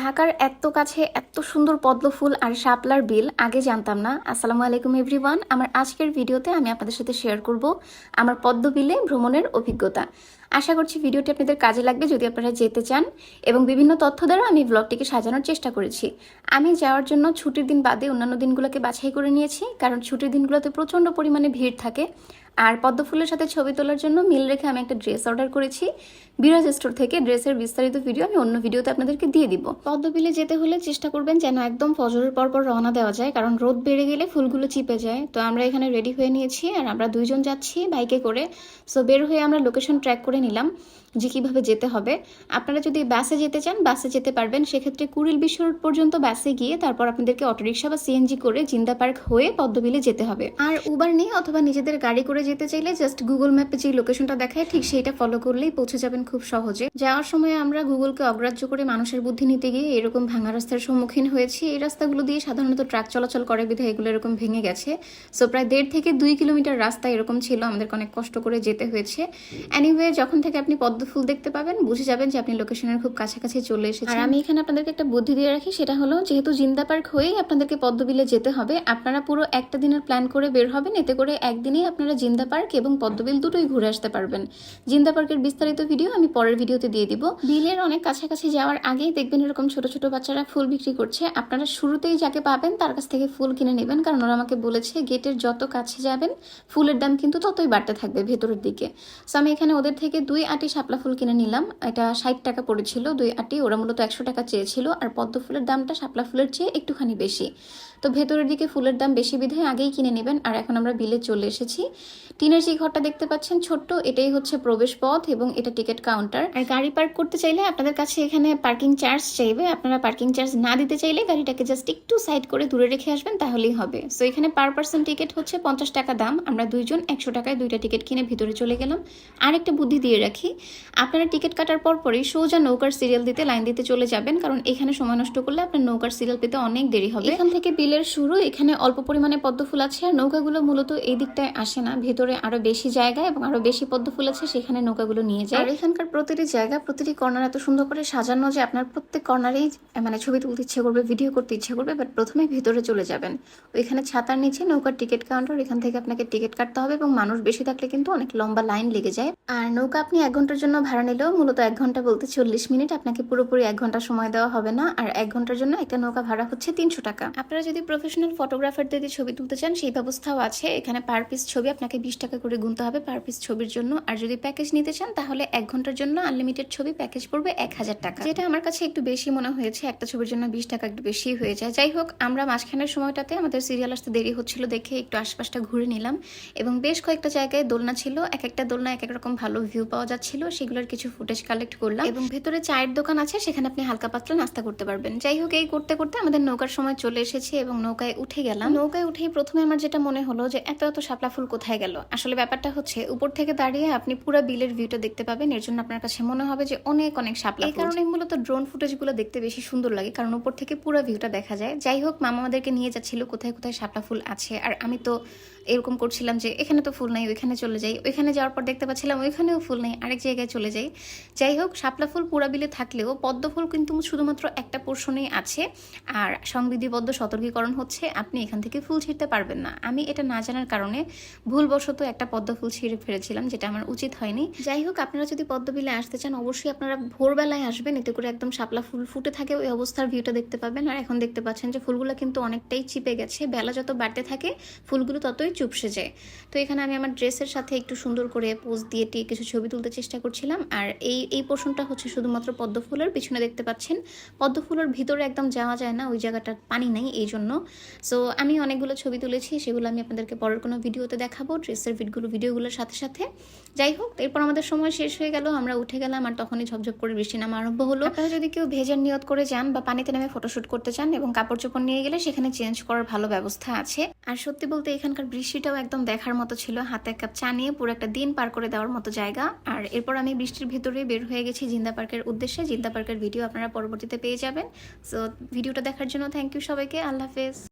ঢাকার এত কাছে এত সুন্দর পদ্ম ফুল আর শাপলার বিল, আগে জানতাম না। আসসালামু আলাইকুম এভরিওয়ান আমার আজকের ভিডিওতে আমি আপনাদের সাথে শেয়ার করব আমার পদ্ম বিলে ভ্রমণের অভিজ্ঞতা। আশা করছি ভিডিওটি আপনাদের কাজে লাগবে যদি আপনারা যেতে চান এবং বিভিন্ন তথ্য দ্বারা আমি ব্লগটিকে সাজানোর চেষ্টা করেছি। আমি যাওয়ার জন্য ছুটির দিন বাদে অন্যান্য দিনগুলোকে বাছাই করে নিয়েছি, কারণ ছুটির দিনগুলোতে প্রচণ্ড পরিমাণে ভিড় থাকে। আর পদ্ম ফুলের সাথে ছবি তোলার জন্য মিল রেখে আমি একটা ড্রেস অর্ডার করেছি। বিরাজ স্টোর থেকে ড্রেসের বিস্তারিত ভিডিও আমি অন্য ভিডিওতে আপনাদেরকে দিয়ে দিব। পদ্মবিলে যেতে হলে চেষ্টা করবেন যেন একদম ফজরের পর পর রওনা দেওয়া যায় কারণ রোদ বেড়ে গেলে ফুলগুলো চিপে যায়। তো আমরা এখানে রেডি হয়ে নিয়েছি আর আমরা দুইজন যাচ্ছি বাইকে করে। সো বের হয়ে আমরা লোকেশন ট্র্যাক করে নিলাম যে কীভাবে যেতে হবে। আপনারা যদি বাসে যেতে চান বাসে যেতে পারবেন। সেক্ষেত্রে কুড়িল বিশ্ব রোড পর্যন্ত বাসে গিয়ে তারপর আপনাদেরকে অটোরিকশা বা সিএনজি করে জিন্দা পার্ক হয়ে পদ্মবিলে যেতে হবে। আর উবার নিয়ে অথবা নিজেদের গাড়ি করে যেতে চাইলে জাস্ট গুগল ম্যাপে যে লোকেশনটা দেখায়, ঠিক সেইটা ফলো করলেই পৌঁছে যাবেন খুব সহজে। যাওয়ার সময় আমরা গুগলকে অগ্রাহ্য করে মানুষের বুদ্ধি নিতে গিয়ে এরকম ভাঙা রাস্তার সম্মুখীন হয়েছি। এই রাস্তাগুলো দিয়ে সাধারণত ট্রাক চলাচল করে বিধায় এগুলো এরকম ভেঙে গেছে। সো প্রায় দেড় থেকে দুই কিলোমিটার রাস্তা এরকম ছিল, আমাদেরকে অনেক কষ্ট করে যেতে হয়েছে। এনিওয়ে যখন থেকে আপনি পদ্ম ফুল দেখতে পাবেন, বুঝে যাবেন যে আপনি লোকেশনের খুব কাছাকাছি চলে এসেছেন। আর আমি এখানে আপনাদেরকে একটা বুদ্ধি দিয়ে রাখি, সেটা হলো যেহেতু জিন্দা পার্ক হয়েই আপনাদেরকে পদ্মবিলে যেতে হবে, আপনারা পুরো একটা দিনের প্ল্যান করে বের হবেন, এতে করে একদিনেই আপনারা জিন্দা পার্ক এবং পদ্মবিল দুটোই ঘুরে আসতে পারবেন। জিন্দা পার্কের বিস্তারিত ভিডিও আমি পরের ভিডিওতে দিয়ে দিব। বিলের অনেক কাছাকাছি যাওয়ার আগেই দেখবেন এরকম ছোট ছোট বাচ্চারা ফুল বিক্রি করছে। আপনারা শুরুতেই যাকে পাবেন তার কাছ থেকে ফুল কিনে নেবেন, কারণ ওরা আমাকে বলেছে গেটের যত কাছে যাবেন, ফুলের দাম কিন্তু ততই বাড়তে থাকবে ভেতরের দিকে। সো আমি এখানে ওদের থেকে দুই আটি শাপলা ফুল কিনে নিলাম। এটা ষাট টাকা পড়েছিল, দুই আটি, ওরা মূলত একশো টাকা চেয়েছিল, আর পদ্ম ফুলের দামটা শাপলা ফুলের চেয়ে একটুখানি বেশি। তো ভেতরের দিকে ফুলের দাম বেশি বিধায় আগেই কিনে নেবেন, আর এখন আমরা বিলে চলে এসেছি। টিনের যে ঘরটা দেখতে পাচ্ছেন ছোট্ট এটাই হচ্ছে প্রবেশ পথ এবং এটা টিকিট কাউন্টার। আর গাড়ি পার্ক করতে চাইলে আপনাদের কাছে এখানে পার্কিং চার্জ চাইবে। আপনারা পার্কিং চার্জ না দিতে চাইলে গাড়িটাকে জাস্ট একটু সাইড করে দূরে রেখে আসবেন তাহলেই হবে। সো এখানে পার পার্সন টিকিট হচ্ছে পঞ্চাশ টাকা দাম। আমরা দুইজন একশো টাকায় দুইটা টিকিট কিনে ভিতরে চলে গেলাম। আর একটা বুদ্ধি দিয়ে রাখি আপনারা টিকিট কাটার পর পরই সোজা নৌকার সিরিয়াল দিতে লাইন দিতে চলে যাবেন কারণ এখানে সময় নষ্ট করলে আপনার নৌকার সিরিয়াল পেতে অনেক দেরি হবে। এখান থেকে বিলের শুরু এখানে অল্প পরিমাণে পদ্ম ফুল আছে আর নৌকাগুলো মূলত এই দিকটায় আসে না ভেতরে আরও বেশি জায়গা এবং আরও বেশি পদ্ম ফুল আছে, সেখানে নৌকাগুলো নিয়ে যায়। আর এখানকার প্রতিটি জায়গা, প্রতিটি কর্নার এত সুন্দর করে সাজানো যে আপনার প্রত্যেক কর্নারেই মানে ছবি তুলতে ইচ্ছে করবে, ভিডিও করতে ইচ্ছে করবে বাট প্রথমে ভিতরে চলে যাবেন। ওইখানে ছাতার নিচে নৌকার টিকিট কাউন্টার এখান থেকে আপনাকে টিকিট কাটতে হবে এবং মানুষ বেশি থাকলে কিন্তু অনেক লম্বা লাইন লেগে যায়। আর নৌকা আপনি এক ঘণ্টার জন্য ভাড়া নিলেও মূলত এক ঘণ্টা বলতে চল্লিশ মিনিট, আপনাকে পুরোপুরি এক ঘণ্টা সময় দেওয়া হবে না। আর এক ঘণ্টার জন্য একটা নৌকা ভাড়া হচ্ছে তিনশো টাকা। আপনারা যদি প্রফেশনাল ফটোগ্রাফার দিয়ে ছবি তুলতে চান, সেই ব্যবস্থাও আছে। এখানে পার পিস ছবি আপনাকে বিশ টাকা করে গুনতে হবে পার পিস ছবির জন্য। আর যদি প্যাকেজ নিতে চান, তাহলে এক ঘণ্টার জন্য আনলিমিটেড ছবি প্যাকেজ পড়বে এক হাজার টাকা। যেটা আমার কাছে একটু বেশি মনে হয়েছে, একটা ছবির জন্য বিশ টাকা একটু বেশি হয়ে যায়। যাই হোক, আমরা মাঝখানের সময়টাতে আমাদের সিরিয়াল আসতে দেরি হচ্ছিল দেখে একটু আশপাশটা ঘুরে নিলাম এবং বেশ কয়েকটা জায়গায় দোলনা ছিল। এক একটা দোলনা এক এক রকম ভালো ভিউ পাওয়া যাচ্ছিল। সেগুলোর কিছু ফুটেজ কালেক্ট করলাম এবং ভেতরে চায়ের দোকান আছে, সেখানে আপনি হালকা পাতলা নাস্তা করতে পারবেন। যাই হোক, এই করতে করতে আমাদের নৌকার সময় চলে এসেছে এবং নৌকায় উঠে গেলাম। নৌকায় উঠেই প্রথমে আমার যেটা মনে হলো যে, এত এত শাপলা ফুল কোথায় গেল? আসলে ব্যাপারটা হচ্ছে উপর থেকে দাঁড়িয়ে আপনি পুরো বিলের ভিউটা দেখতে পাবেন। এর জন্য আপনার কাছে মনে হবে যে অনেক অনেক শাপলা এই কারণে মূলত ড্রোন ফুটেজগুলো দেখতে বেশি সুন্দর লাগে কারণ উপর থেকে পুরো ভিউটা দেখা যায়। যাই হোক মামা আমাদেরকে নিয়ে যাচ্ছিল কোথায় কোথায় শাপলা ফুল আছে? আর আমি তো এরকম করছিলাম যে এখানে তো ফুল নাই ওইখানে চলে যাই। ওইখানে যাওয়ার পর দেখতে পাচ্ছিলাম ওইখানেও ফুল নেই আরেক জায়গায় চলে যাই। যাই হোক শাপলা ফুল পুরা বিলে থাকলেও পদ্ম ফুল কিন্তু শুধুমাত্র একটা পোর্শনেই আছে। আর সংবিধিবদ্ধ সতর্কীকরণ হচ্ছে আপনি এখান থেকে ফুল ছিঁড়তে পারবেন না। আমি এটা না জানার কারণে ভুলবশত একটা পদ্ম ফুল ছিঁড়ে ফেলেছিলাম, যেটা আমার উচিত হয়নি। যাই হোক, আপনারা যদি পদ্মবিলে আসতে চান, অবশ্যই আপনারা ভোরবেলায় আসবেন, এতে করে একদম শাপলা ফুল ফুটে থাকে, ওই অবস্থার ভিউটা দেখতে পাবেন। আর এখন দেখতে পাচ্ছেন যে ফুলগুলো কিন্তু অনেকটাই চিপে গেছে, বেলা যত বাড়তে থাকে, ফুলগুলো ততই চুপসে যায়। তো এখানে আমি আমার ড্রেসের সাথে একটু সুন্দর করে পোজ দিয়ে কিছু ছবি তুলতে চেষ্টা করছিলাম। আর এই এই পোর্শনটা হচ্ছে শুধুমাত্র পদ্ম ফুলের পিছনে দেখতে পাচ্ছেন পদ্ম ফুলের ভিতরে একদম যাওয়া যায় না, ওই জায়গাটা পানি নেই এই জন্য সো আমি অনেকগুলো ছবি তুলেছি, সেগুলো আমি আপনাদেরকে পরের কোনো ভিডিওতে দেখাবো। ড্রেসের ভিডগুলো ভিডিওগুলোর সাথে সাথে। যাই হোক, এরপর আমাদের সময় শেষ হয়ে গেল, আমরা উঠে গেলাম আর তখনই ঝপঝপ করে বৃষ্টি নামা আরম্ভ হলো। আপনারা যদি কেউ ভেজার নিয়ত করে যান বা পানিতে নেমে ফটোশুট করতে চান এবং কাপড় চোপড় নিয়ে গেলে সেখানে চেঞ্জ করার ভালো ব্যবস্থা আছে। আর সত্যি বলতে এখানকার বৃষ্টিটাও একদম দেখার মতো ছিল, হাতে এক কাপ চা নিয়ে পুরো একটা দিন পার করে দেওয়ার মতো জায়গা। আর এরপর আমি বৃষ্টির ভিতরে বের হয়ে গেছি জিন্দা পার্কের উদ্দেশ্যে। জিন্দা পার্কের ভিডিও আপনারা পরবর্তীতে পেয়ে যাবেন। সো ভিডিওটা দেখার জন্য থ্যাংক ইউ সবাইকে, আল্লাহ হাফেজ।